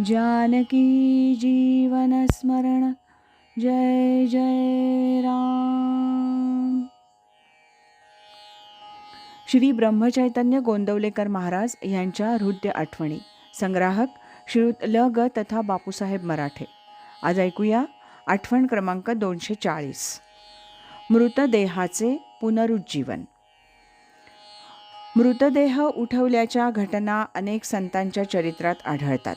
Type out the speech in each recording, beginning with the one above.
जानकी जीवनस्मरण जय जय राम। श्री ब्रह्मचैतन्य गोंदवलेकर महाराज यांच्या हृदय आठवणी संग्राहक श्रीयुत ल ग तथा बापूसाहेब मराठे. आज ऐकूया आठवण क्रमांक दोनशे चाळीस. मृतदेहाचे पुनरुज्जीवन. मृतदेह उठवल्याच्या घटना अनेक संतांच्या चरित्रात आढळतात.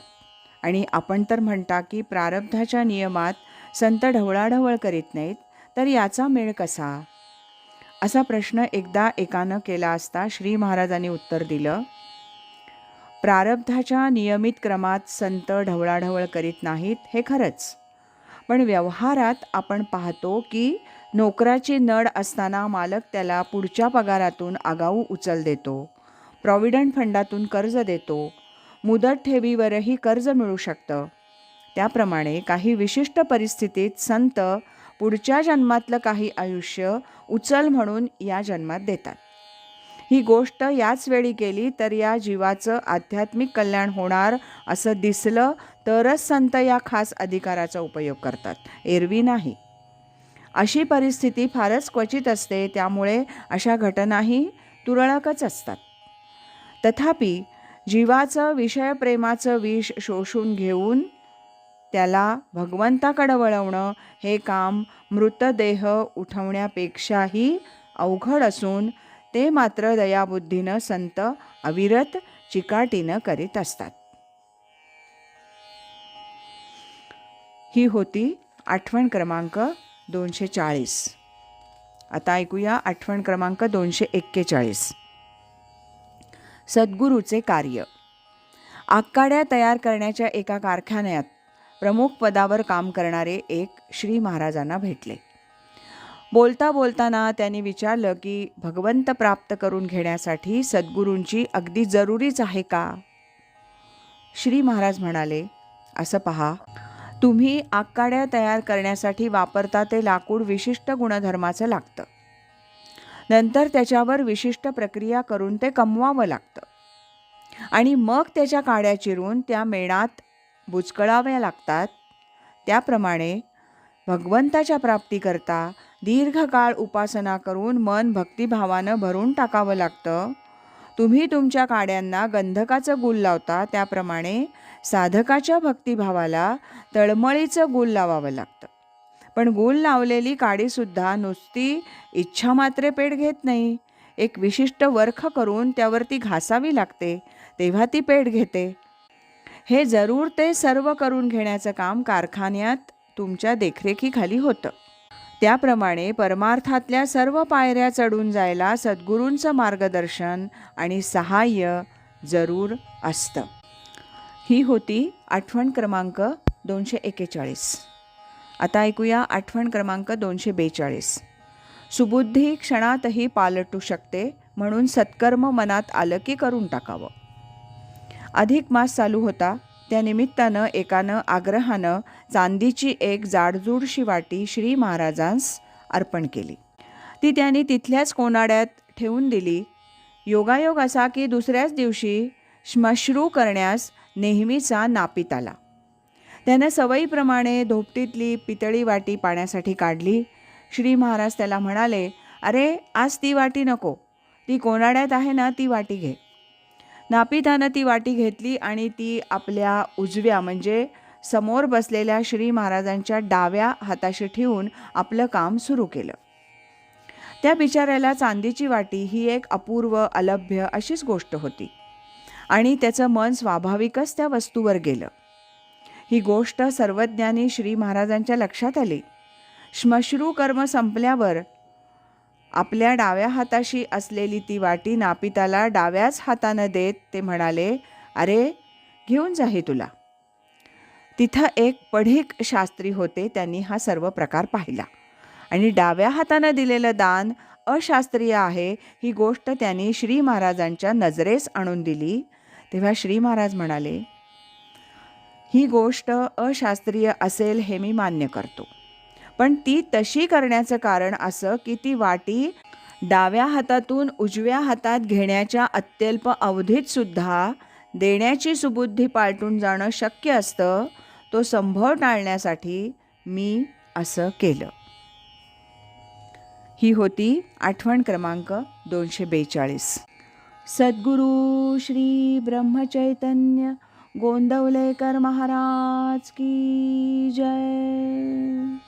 आणि आपण तर म्हणता की प्रारब्धाच्या नियमात संत ढवळाढवळ करीत नाहीत तर याचा मेळ कसा? असा प्रश्न एकदा एकानं केला असता श्री महाराजांनी उत्तर दिलं प्रारब्धाच्या नियमित क्रमात संत ढवळाढवळ करीत नाहीत हे खरंच. पण व्यवहारात आपण पाहतो की नोकराची नड असताना मालक त्याला पुढच्या पगारातून आगाऊ उचल देतो प्रॉव्हिडंट फंडातून कर्ज देतो मुदत ठेवीवरही कर्ज मिळू शकतं. त्याप्रमाणे काही विशिष्ट परिस्थितीत संत पुढच्या जन्मातलं काही आयुष्य उचल म्हणून या जन्मात देतात. ही गोष्ट याच वेळी केली तर या जीवाचं आध्यात्मिक कल्याण होणार असं दिसलं तरच संत या खास अधिकाराचा उपयोग करतात. एरवी नाही. अशी परिस्थिती फारच क्वचित असते त्यामुळे अशा घटनाही तुरळकच असतात. तथापि जीवाचं विषयप्रेमाचं विष शोषून घेऊन त्याला भगवंताकडं वळवणं हे काम मृतदेह उठवण्यापेक्षाही अवघड असून ते मात्र दयाबुद्धीनं संत अविरत चिकाटीनं करीत असतात. ही होती आठवण क्रमांक दोनशे चाळीस. आता ऐकूया आठवण क्रमांक दोनशे एक्केचाळीस. सद्गुरूचे कार्य. आकाड्या तयार करण्याच्या एका कारखान्यात प्रमुख पदावर काम करणारे एक श्री महाराजांना भेटले. बोलता बोलताना त्यांनी विचारलं की भगवंत प्राप्त करून घेण्यासाठी सद्गुरूंची अगदी जरुरीच आहे का? श्री महाराज म्हणाले असं पहा तुम्ही आकाड्या तयार करण्यासाठी वापरता ते लाकूड विशिष्ट गुणधर्माचं लागतं. नंतर त्याच्यावर विशिष्ट प्रक्रिया करून ते कमवावं लागतं. आणि मग त्याच्या काड्या चिरून त्या मेणात बुचकळाव्या लागतात. त्याप्रमाणे भगवंताच्या प्राप्तीकरता दीर्घकाळ उपासना करून मन भक्तिभावानं भरून टाकावं लागतं. तुम्ही तुमच्या काड्यांना गंधकाचं गुल लावता त्याप्रमाणे साधकाच्या भक्तिभावाला तळमळीचं गुल लावावं लागतं. पण गुल लावलेली काडीसुद्धा नुसती इच्छा मात्रे पेट घेत नाही. एक विशिष्ट वर्ख करून त्यावरती घासावी लागते तेव्हा ती पेट घेते. हे जरूर ते सर्व करून घेण्याचं काम कारखान्यात तुमच्या देखरेखीखाली होतं. त्याप्रमाणे परमार्थातल्या सर्व पायऱ्या चढून जायला सद्गुरूंचं मार्गदर्शन आणि सहाय्य जरूर असतं. ही होती आठवण क्रमांक दोनशे एकेचाळीस. आता ऐकूया आठवण क्रमांक दोनशे बेचाळीस. सुबुद्धी क्षणातही पालटू शकते म्हणून सत्कर्म मनात आलं की करून टाकावं. अधिक मास चालू होता त्या निमित्तानं एकानं आग्रहानं चांदीची एक जाडजूडशी वाटी श्री महाराजांस अर्पण केली. ती त्यांनी तिथल्याच कोनाड्यात ठेवून दिली. योगायोग असा की दुसऱ्याच दिवशी श्मश्रू करण्यास नेहमीचा नापित आला. त्यानं सवयीप्रमाणे धोपटीतली पितळी वाटी पाण्यासाठी काढली. श्री महाराज त्याला म्हणाले अरे आज ती वाटी नको. ती कोनाड्यात आहे ना ती वाटी घे. नापितानं ती वाटी घेतली आणि ती आपल्या उजव्या म्हणजे समोर बसलेल्या श्री महाराजांच्या डाव्या हाताशी ठेवून आपलं काम सुरू केलं. त्या बिचाऱ्याला चांदीची वाटी ही एक अपूर्व अलभ्य अशीच गोष्ट होती. आणि त्याचं मन स्वाभाविकच त्या वस्तूवर गेलं. ही गोष्ट सर्वज्ञानी श्री महाराजांच्या लक्षात आली. श्मश्रू कर्म संपल्यावर आपल्या डाव्या हाताशी असलेली ती वाटी नापिताला डाव्याच हातानं देत ते म्हणाले अरे घेऊन जा हे तुला. तिथं एक पढीक शास्त्री होते त्यांनी हा सर्व प्रकार पाहिला. आणि डाव्या हातानं दिलेलं दान अशास्त्रीय आहे ही गोष्ट त्यांनी श्री महाराजांच्या नजरेस आणून दिली. तेव्हा श्री महाराज म्हणाले ही गोष्ट अशास्त्रीय असेल हे मी मान्य करतो. पण ती तशी करण्याचं कारण असं की ती वाटी डाव्या हातातून उजव्या हातात घेण्याच्या अत्यल्प अवधीत सुद्धा देण्याची सुबुद्धी पालटून जाणं शक्य असतं तो संभव टाळण्यासाठी मी असं केलं. ही होती आठवण क्रमांक दोनशे बेचाळीस. सद्गुरू श्री ब्रह्मचैतन्य गोंदवलेकर महाराज की जय.